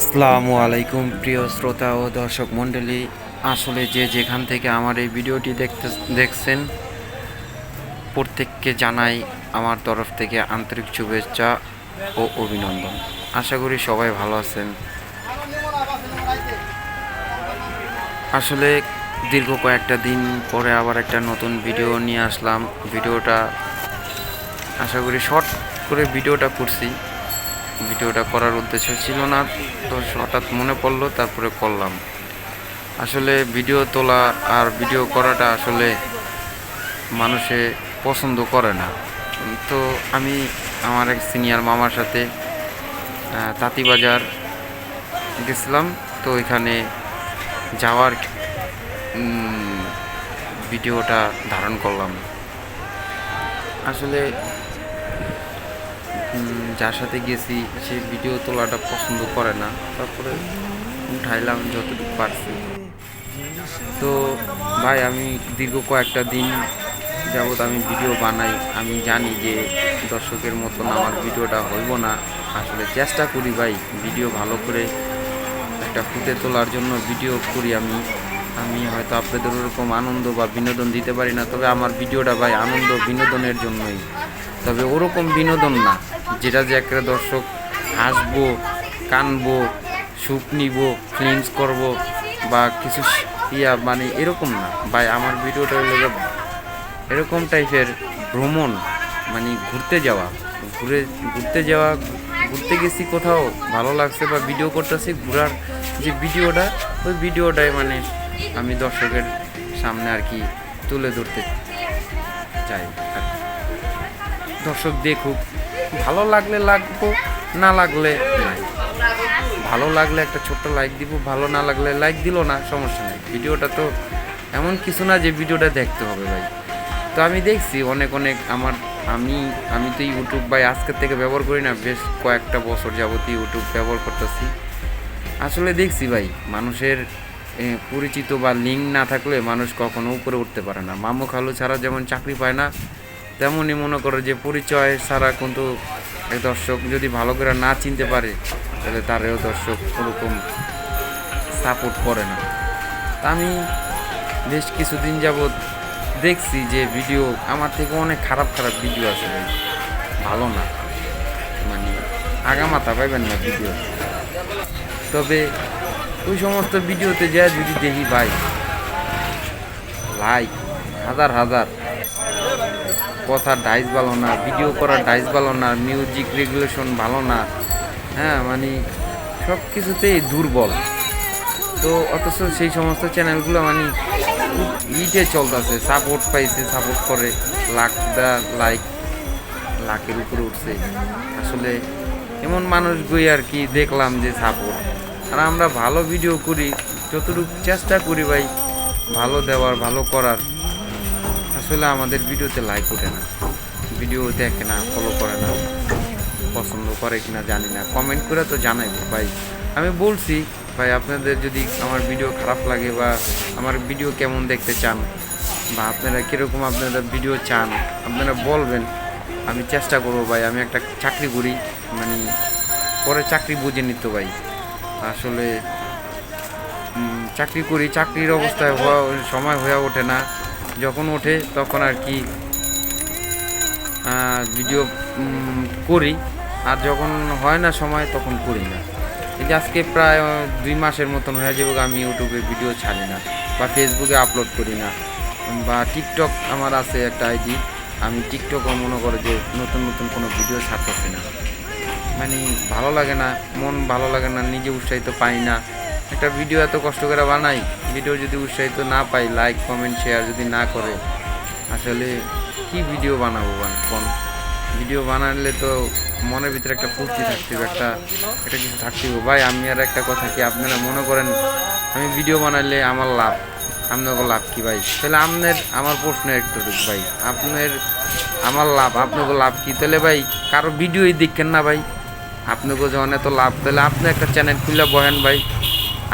আসসালামু আলাইকুম, প্রিয় শ্রোতা ও দর্শক মণ্ডলী। আসলে যে যেখান থেকে আমার এই ভিডিওটি দেখতে, দেখছেন, প্রত্যেককে জানাই আমার তরফ থেকে আন্তরিক শুভেচ্ছা ও অভিনন্দন। আশা করি সবাই ভালো আছেন। আসলে দীর্ঘ কয়েকটা দিন পরে আবার একটা নতুন ভিডিও নিয়ে আসলাম। ভিডিওটা, আশা করি শর্ট করে ভিডিওটা করছি। ভিডিওটা করার উদ্দেশ্য ছিল না। তো হঠাৎ মনে পড়ল, তারপরে করলাম। আসলে ভিডিও তোলা আর ভিডিও করাটা আসলে মানুষে পছন্দ করে না। তো আমি আমার এক সিনিয়র মামার সাথে তাঁতিবাজার গেছিলাম। তো এখানে যাওয়ার ভিডিওটা ধারণ করলাম। আসলে যার সাথে গেছি, সে ভিডিও তোলাটা পছন্দ করে না। তারপরে উঠাইলাম যতটুকু পারছি। তো ভাই, আমি দীর্ঘ কয়েকটা দিন যাবৎ আমি ভিডিও বানাই। আমি জানি যে দর্শকের মতন আমার ভিডিওটা হইব না। আসলে চেষ্টা করি ভাই ভিডিও ভালো করে একটা ফুটে তোলার জন্য ভিডিও করি আমি। আমি হয়তো আপনাদের ওরকম আনন্দ বা বিনোদন দিতে পারি না, তবে আমার ভিডিওটা ভাই আনন্দ বিনোদনের জন্যই। তবে ওরকম বিনোদন না। যেটা যে একটা দর্শক হাসবো, কানবো সুখ নিব ফিলিংস করব বা কিছু ইয়া মানে এরকম না। ভাই, আমার ভিডিওটা হলো এরকম টাইপের ভ্রমণ মানে ঘুরতে যাওয়া। ঘুরে, ঘুরতে যাওয়া, ঘুরতে গেছি কোথাও, ভালো লাগছে বা ভিডিও করতেছি, ঘোরার যে ভিডিওটা, ওই ভিডিওটাই মানে আমি দর্শকের সামনে আর কি তুলে ধরতে চাই। দর্শক দেখুক ভালো লাগলে লাগবো, না লাগলে ভালো লাগলে একটা ছোট্ট লাইক দিব, ভালো না লাগলে লাইক দিল না, সমস্যা নেই। ভিডিওটা তো এমন কিছু না যে ভিডিওটা দেখতে হবে ভাই। তো আমি দেখছি অনেক অনেক আমার আমি আমি তো ইউটিউব ভাই আজকের থেকে ব্যবহার করি না, বেশ কয়েকটা বছর যাবতীয় ইউটিউব ব্যবহার করতেছি। আসলে দেখছি ভাই, মানুষের পরিচিত বা লিঙ্ক না থাকলে মানুষ কখনো উপরে উঠতে পারে না। মামু খালু ছাড়া যেমন চাকরি পায় না তেমনই মনে করো যে পরিচয় ছাড়া কিন্তু দর্শক যদি ভালো করে না চিনতে পারে, তাহলে তারেও দর্শক ওরকম সাপোর্ট করে না। আমি বেশ কিছুদিন যাবৎ দেখছি যে ভিডিও আমার থেকে অনেক খারাপ খারাপ ভিডিও আছে ভালো না। মানে আগামাথা পাইবেন না ভিডিও তবে ওই সমস্ত ভিডিওতে যা যদি দেখি ভাই লাইক হাজার হাজার। কথা ডাইস ভালো না ভিডিও করার ডাইস ভালো না মিউজিক রেগুলেশন ভালো না হ্যাঁ মানে সব কিছুতেই দুর্বল। তো অথচ সেই সমস্ত চ্যানেলগুলো মানে ইটে চলতেছে সাপোর্ট পাইছে সাপোর্ট করে, লাখ দা লাইক লাখের উপরে উঠছে। আসলে এমন মানুষ মানুষগুই আর কি দেখলাম যে সাপোর্ট আর আমরা ভালো ভিডিও করি, যতটুকু চেষ্টা করি ভাই, ভালো দেওয়ার, ভালো করার। আসলে আমাদের ভিডিওতে লাইক ওঠে না। ভিডিও দেখে না ফলো করে না, পছন্দ করে কি না জানি না। কমেন্ট করে তো জানাইবো, ভাই। আমি বলছি, ভাই, আপনাদের যদি আমার ভিডিও খারাপ লাগে বা আমার ভিডিও কেমন দেখতে চান বা আপনারা কীরকম আপনারা ভিডিও চান, আপনারা বলবেন। আমি চেষ্টা করব, ভাই। আমি একটা চাকরি করি মানে পরে চাকরি বুঝে নিত, ভাই। আসলে চাকরি করি, চাকরির অবস্থায় হওয়া সময় হয়ে ওঠে না। যখন ওঠে তখন আর কি ভিডিও করি। আর যখন হয় না সময়, তখন করি না। এই আজকে প্রায় দুই মাসের মতন হয়ে যাবে আমি ইউটিউবে ভিডিও ছাড়ি না, বা ফেসবুকে আপলোড করি না, বা টিকটক আমার আছে একটা আইডি আমি টিকটকও মনে করে যে নতুন নতুন কোনো ভিডিও ছাড়তেছি না। মানে ভালো লাগে না, মন ভালো লাগে না, নিজে উৎসাহিত পাই না। একটা ভিডিও এত কষ্ট করে বানাই ভিডিও যদি উৎসাহিত না পাই লাইক কমেন্ট শেয়ার যদি না করে, আসলে কি ভিডিও বানাবো বান কোন? ভিডিও বানালে তো মনের ভিতরে একটা ফুর্তি থাকতে হবে, একটা একটা কিছু থাকতে হবে। ভাই, আমি আর একটা কথা কি আপনারা মনে করেন, আমি ভিডিও বানালে আমার লাভ? আপনাকে লাভ কি ভাই? তাহলে আপনার আমার প্রশ্ন একটু ভাই আপনার আমার লাভ আপনাকে লাভ কি? তাহলে ভাই, কারও ভিডিওই দেখেন না ভাই। আপনাকে যখন এত লাভ, তাহলে আপনি একটা চ্যানেল খুলে বহেন ভাই।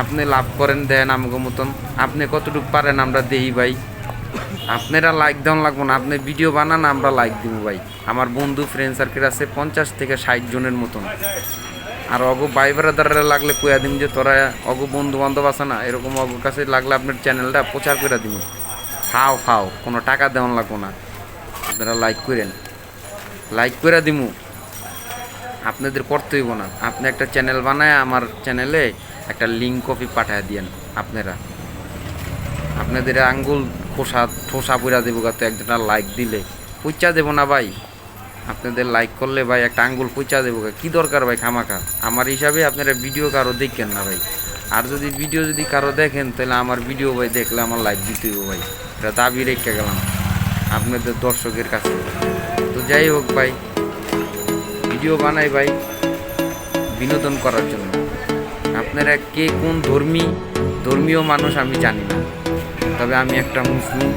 আপনি লাভ করেন, দেন আমাকে মতন। আপনি কতটুকু পারেন আমরা দেই ভাই। আপনারা লাইক দেওয়ান লাগবো না, আপনি ভিডিও বানান, আমরা লাইক দিব ভাই। আমার বন্ধু ফ্রেন্ড সার্কেল আছে পঞ্চাশ থেকে ষাট জনের মতন। আর অগ ভাই ব্রাদাররা লাগলে কইয়া দিন যে, তোরা অগ বন্ধু বান্ধব আছে না? এরকম অগর কাছে লাগলে আপনার চ্যানেলটা প্রচার করে দিন ফাও ফাও কোনো টাকা দেওয়ান লাগবো না। আপনারা লাইক করেন লাইক করে দিমু। আপনাদের করতে হইব না। আপনি একটা চ্যানেল বানায় আমার চ্যানেলে একটা লিঙ্ক কপি পাঠায় দিয়েন আপনারা। আপনাদের আঙ্গুল খোসা, ঠোসা পুরা দেবো গাতে একজনের লাইক দিলে। পুচা দেবো না ভাই। আপনাদের লাইক করলে ভাই একটা আঙ্গুল পুচা দেবো। কি দরকার ভাই খামাখা? আমার হিসাবে আপনারা ভিডিও কারও দেখেন না ভাই। আর যদি ভিডিও যদি কারও দেখেন, তাহলে আমার ভিডিও ভাই দেখলে আমার লাইক দিতে হইব ভাই। এটা দাবি রেখে গেলাম আপনাদের দর্শকের কাছে। তো যাই হোক ভাই ভিডিও বানাই ভাই, বিনোদন করার জন্য। আপনারা কে কোন ধর্মী, ধর্মীয় মানুষ আমি জানি না। তবে আমি একটা মুসলিম।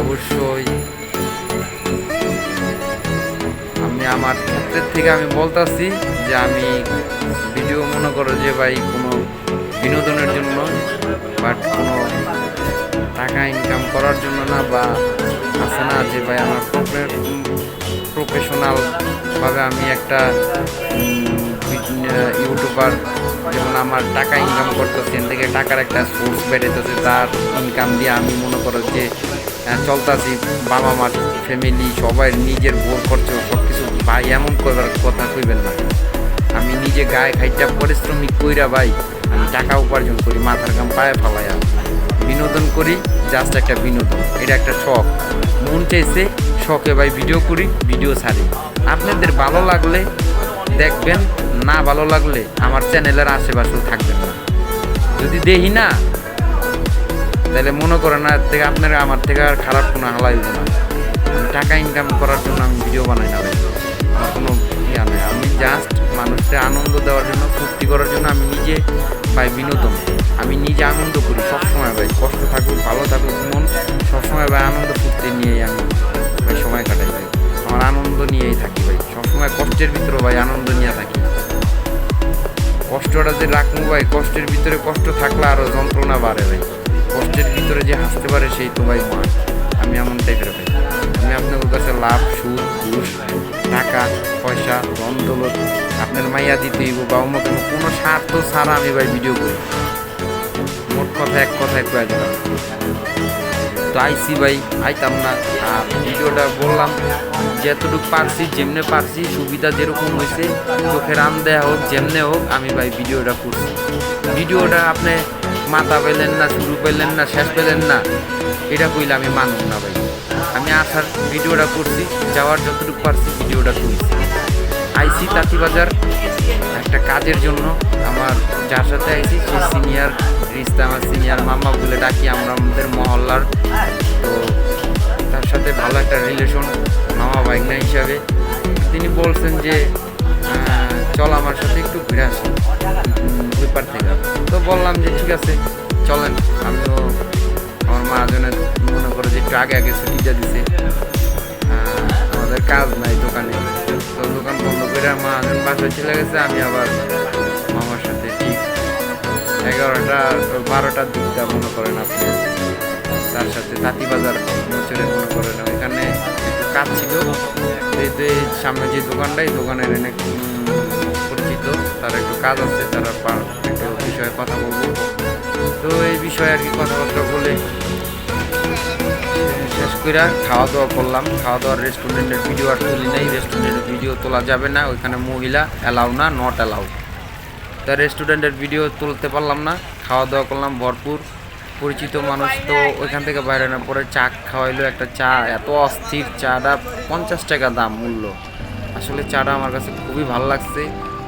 অবশ্যই আমি আমার ক্ষেত্রের থেকে আমি বলতাছি যে আমি ভিডিও মনে করো যে ভাই কোনো বিনোদনের জন্য বাট কোনো টাকা ইনকাম করার জন্য না বা আছে না যে ভাই আমার প্রফেশনাল ভাবে আমি একটা ইউটিউবার যেমন আমার টাকা ইনকাম করতেছে এখান থেকে টাকার একটা সোর্স বেড়েতেছে তার ইনকাম দিয়ে আমি মনে করো যে চলতাছি। বাবা মার ফ্যামিলি সবাই নিজের বোর খরচ সব কিছু ভাই এমন করার কথা কইবেন না। আমি নিজে গায়ে খাইটা পরিশ্রমিক কইরা ভাই, আমি টাকা উপার্জন করি, মাথার কাম পায়ে ফালাইয়া। বিনোদন করি জাস্ট একটা বিনোদন, এটা একটা শখ। মন চাইছে শখে ভাই ভিডিও করি ভিডিও ছাড়ি। আপনাদের ভালো লাগলে দেখবেন না ভালো লাগলে আমার চ্যানেলের আশেপাশেও থাকবেন না। যদি দেখি না, তাহলে মনে করেন এর থেকে আপনারা আমার থেকে আর খারাপ কোনো হালাই হইব না। টাকা ইনকাম করার জন্য আমি ভিডিও বানাই না আমার কোনো ইয়া নেই। আমি জাস্ট মানুষকে আনন্দ দেওয়ার জন্য, ফুর্তি করার জন্য আমি নিজে ভাই বিনোদন। আমি নিজে আনন্দ করি সবসময় ভাই। কষ্ট থাকুক, ভালো থাকুক, মন সবসময় ভাই আনন্দ, ফুর্তি নিয়েই আমি ভাই সময় কাটাই ভাই। আমার আনন্দ নিয়েই থাকি ভাই। সবসময় কষ্টের ভিতরে ভাই আনন্দ নিয়ে থাকি। কষ্টটা যে রাখব ভাই, কষ্টের ভিতরে কষ্ট থাকলে আরও যন্ত্রণা বাড়ে ভাই। কষ্টের ভিতরে যে হাসতে পারে সেই তো ভাই মা। আমি এমন টাইপের ভাই। আমি আপনার কাছে লাভ, সুদ, ঘুষ, টাকা, পয়সা, ধন, দৌলত আপনার মাইয়া দিতে হইব বা অন্য কোনো কোনো স্বার্থ ছাড়া আমি ভাই ভিডিও করি। মোট কথা এক কথায় কয়ে দিলাম। তো আইসি ভাই, আইতাম না। আর ভিডিওটা বললাম। যতটুকু পারছি, যেমনে পারছি, সুবিধা যেরকম হয়েছে, চোখের আম দেয়া হোক, যেমনে হোক, আমি ভাই ভিডিওটা করছি। ভিডিওটা আপনি মাথা পেলেন না, শুরু পেলেন না, শেষ পেলেন না, এটা কইলে আমি মানব না ভাই। আমি আসার ভিডিওটা করছি, যাওয়ার যতটুকু পারছি, ভিডিওটা করছি। আইসি তাঁতিবাজার, একটা কাজের জন্য, আমার যার সাথে আইসি সে সিনিয়র রিস্তা আমার সিনিয়র মামা বলে ডাকি, আমরা আমাদের মহল্লার। তো তার সাথে ভালো একটা রিলেশন মামা বাইকনা হিসাবে, তিনি বলছেন যে চল আমার সাথে একটু ঘুরে আসি। ওই থেকে। তো বললাম যে, ঠিক আছে, চলেন। আমিও আমার মহাজনের মনে করো যে, একটু আগে আগে ছুটিটা দিছে। আমাদের কাজ নাই দোকানে। তো দোকান বন্ধ করে মহাজন বাসায় চলে গেছে, আমি আবার মামার সাথে ঠিক এগারোটা, বারোটার দিকটা মনে করেন আপনি। তার সাথে তাঁতিবাজার নচরে মনে করেন কাজ ছিল। এই যে সামনে যে দোকানটা, এই দোকানের অনেক পরিচিত। তার একটু কাজ আছে, তারা একটু বিষয়ে কথা বলব। তো এই বিষয়ে আর কি কথাবার্তা বলে শেষ করে খাওয়া দাওয়া করলাম। খাওয়া দাওয়ার রেস্টুরেন্টের ভিডিও আর তুলি নেই। রেস্টুরেন্টের ভিডিও তোলা যাবে না। ওইখানে মহিলা অ্যালাউ না নট অ্যালাউ তা রেস্টুরেন্টের ভিডিও তুলতে পারলাম না। খাওয়া দাওয়া করলাম ভরপুর। পরিচিত মানুষ তো ওইখান থেকে বাইরে না, পরে চা খাওয়াইলো একটা চা, এত অস্থির চাটা, পঞ্চাশ টাকা দাম মূল্য। আসলে চাটা আমার কাছে খুবই ভালো লাগছে,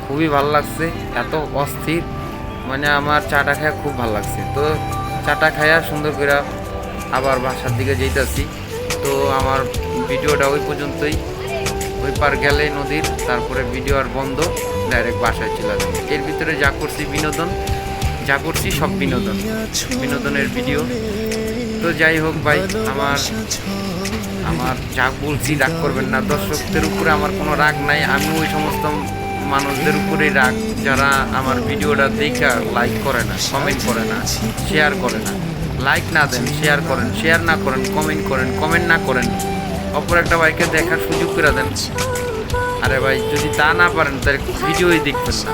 খুবই ভালো লাগছে, এত অস্থির মানে আমার চাটা খাওয়া খুব ভালো লাগছে। তো চাটা খাইয়া সুন্দর করে আবার বাসার দিকে যেতেছি তো আমার ভিডিওটা ওই পর্যন্তই। ওই পার গেলে নদীর, তারপরে ভিডিও আর বন্ধ, ডাইরেক্ট বাসায় চলে যাবে এর ভিতরে যা করছি বিনোদন যা করছি সব বিনোদন, বিনোদনের ভিডিও। তো যাই হোক ভাই, আমার আমার যা বলছি রাগ করবেন না। দর্শকদের উপরে আমার কোনো রাগ নাই, আমি ওই সমস্ত মানুষদের উপরেই রাগ। যারা আমার ভিডিওটা দেখা লাইক করে না কমেন্ট করে না শেয়ার করে না লাইক না দেন শেয়ার করেন শেয়ার না করেন কমেন্ট করেন কমেন্ট না করেন, অপর একটা ভাইকে দেখার সুযোগ করে দেন। আরে ভাই, যদি তা না পারেন, তাহলে ভিডিওই দেখবেন না।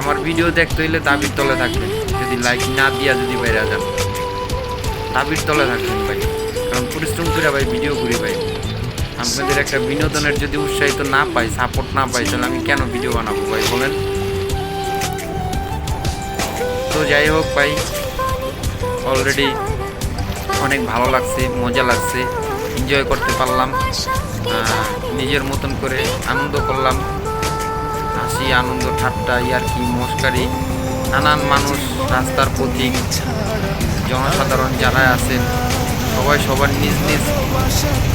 আমার ভিডিও দেখতে হইলে দাবির তলে থাকবেন। যদি লাইক না দিয়া যদি বাইরে যান। দাবির তলে থাকবেন ভাই। কারণ পরিশ্রম করে ভাই ভিডিও করি ভাই। আপনাদের একটা বিনোদনের যদি উৎসাহিত না পাই সাপোর্ট না পাই, তাহলে আমি কেন ভিডিও বানাবো ভাই বলেন? তো যাই হোক ভাই অলরেডি অনেক ভালো লাগছে, মজা লাগছে এনজয় করতে পারলাম। নিজের মতন করে আনন্দ করলাম। হাসি আনন্দ ঠাট্টা, ইয়ারকি, মস্কারি, নানান মানুষ রাস্তার পথিক জনসাধারণ যারা আছেন, সবাই সবার নিজ নিজ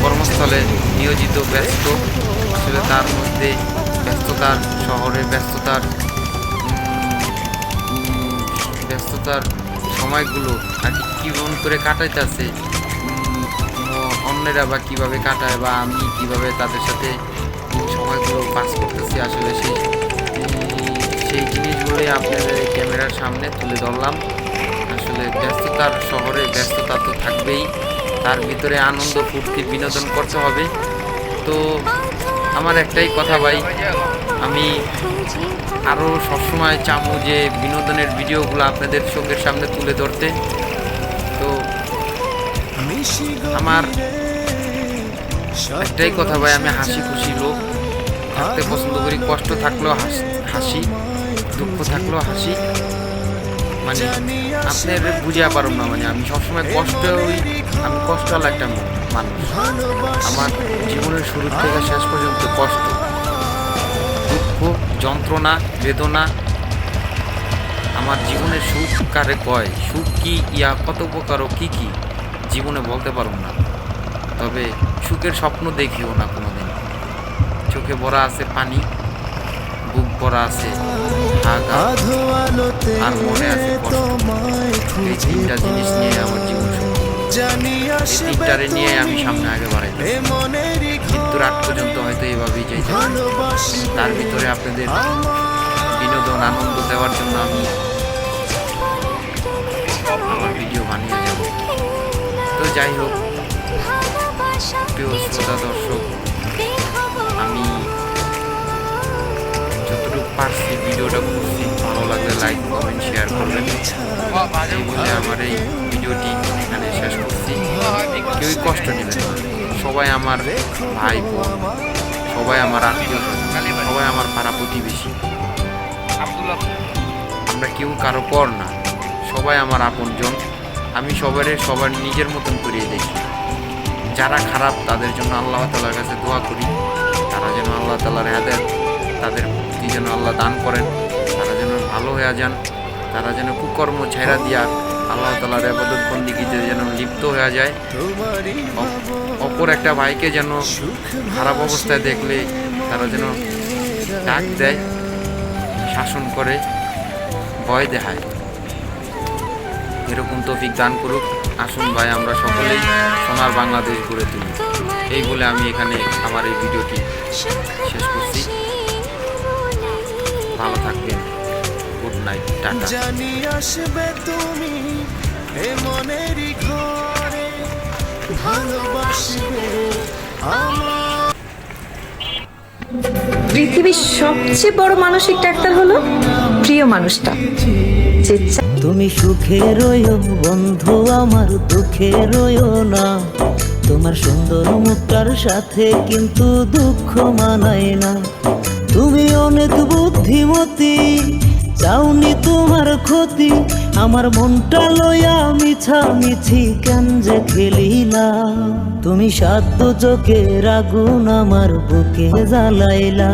কর্মস্থলে নিয়োজিত, ব্যস্ত। আসলে তার মধ্যে ব্যস্ততার শহরে ব্যস্ততার ব্যস্ততার সময়গুলো আর কি কীভাবে করে কাটাইতেছে অন্যেরা বা কীভাবে কাটায় বা আমি কীভাবে তাদের সাথে সময়গুলো পাস করতেছি, আসলে সেই সেই জিনিসগুলোই আপনাদের এই ক্যামেরার সামনে তুলে ধরলাম। আসলে ব্যস্ততার শহরে ব্যস্ততা তো থাকবেই। তার ভিতরে আনন্দ, ফুর্তি, বিনোদন করতে হবে। তো আমার একটাই কথা ভাই, আমি আরও সবসময় চামু যে বিনোদনের ভিডিওগুলো আপনাদের চোখের সামনে তুলে ধরতে। তো আমার একটাই কথা ভাই, আমি হাসি খুশি লোক। থাকতে পছন্দ করি, কষ্ট থাকলেও হাস- হাসি। দুঃখ থাকলেও হাসি। মানে আপনার বুঝিয়া পারুন না মানে আমি সবসময় কষ্ট ওই, আমি কষ্ট হলো একটা মানুষ। আমার জীবনের শুরু থেকে শেষ পর্যন্ত কষ্ট। দুঃখ, যন্ত্রণা, বেদনা, আমার জীবনের সুখ কারে কয়, সুখ কি, ইয়া কত প্রকার ও কি কি, জীবনে বলতে পারব না। তবে সুখের স্বপ্ন দেখিও না কোনোদিন। চোখে ভরা আছে পানি, বুক ভরা আছে হাগা আর মনে আছে এই তিনটা জিনিস নিয়ে আমার জীবন তিনটারে নিয়ে আমি সামনে আগে বাড়াই কিন্তু রাত পর্যন্ত হয়তো এইভাবেই পারি। তার ভিতরে আপনাদের বিনোদন আনন্দ দেওয়ার জন্য আমি আমার ভিডিও বানিয়ে যাব তো যাই হোক প্রিয় শ্রোতা দর্শক পারছি ভিডিওটা করছি ভালো লাগলে লাইক কমেন্ট শেয়ার করবেন। এই বলে আমার এই ভিডিওটি এখানে শেষ করছি। কেউই কষ্ট নেবেন সবাই আমার ভাই বোন, সবাই আমার আত্মীয় সবাই আমার পাড়া প্রতিবেশী। আমরা কেউ কারও পর না। সবাই আমার আপনজন। আমি সবারে সবার নিজের মতন করিয়ে দেখি। যারা খারাপ, তাদের জন্য আল্লাহ তালার কাছে দোয়া করি। তারা যেন আল্লাহ তালার হেদায়ত তাদের প্রতি যেন আল্লাহ দান করেন, তারা যেন ভালো হয়ে যান, তারা যেন কুকর্ম ছেড়া দিয়া আল্লাহ তালার আবাদত বন্দিগিতে যেন লিপ্ত হয়ে যায়। অপর একটা ভাইকে যেন খারাপ অবস্থায় দেখলে তারা যেন ডাক দেয়, শাসন করে, ভয় দেখায়। এরকম তৌফিক দান করুক। আসুন ভাই, আমরা সকলেই সোনার বাংলাদেশ গড়ে তুলি। এই বলে আমি এখানে আমার এই ভিডিওটি শেষ করছি। ভালো থাকবেন। গুড নাইট টাটা। জানি আসবে তুমি এ মনেরই ঘরে ভালোবাসবে আমার। পৃথিবীর সবচেয়ে বড় মানসিক ডাক্তার হলো প্রিয় মানুষটা। যে তুমি সুখে রইও বন্ধু আমার দুঃখে রইও না। তোমার সুন্দর মুখটার সাথে কিন্তু দুঃখ মানায় না। তুমি অনেক বুদ্ধিমতী, চাওনি তোমার ক্ষতি। আমার মনটা লইয়া মিছা মিছি কেন যে খেলিলা। তুমি সাধ্য চোখে আগুন আমার বুকে জ্বালাইলা।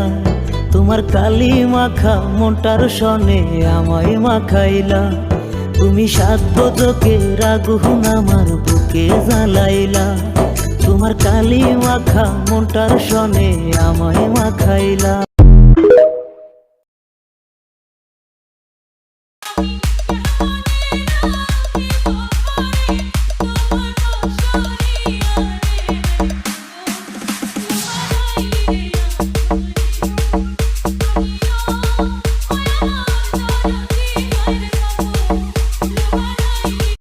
তোমার কালি মাখা মনটার সনে আমায় মাখাইলা। তুমি সাধ্য চোখের আগুন আমার বুকে জ্বালাইলা। তোমার কালি মাখা মনটার সনে আমায় মাখাইলা।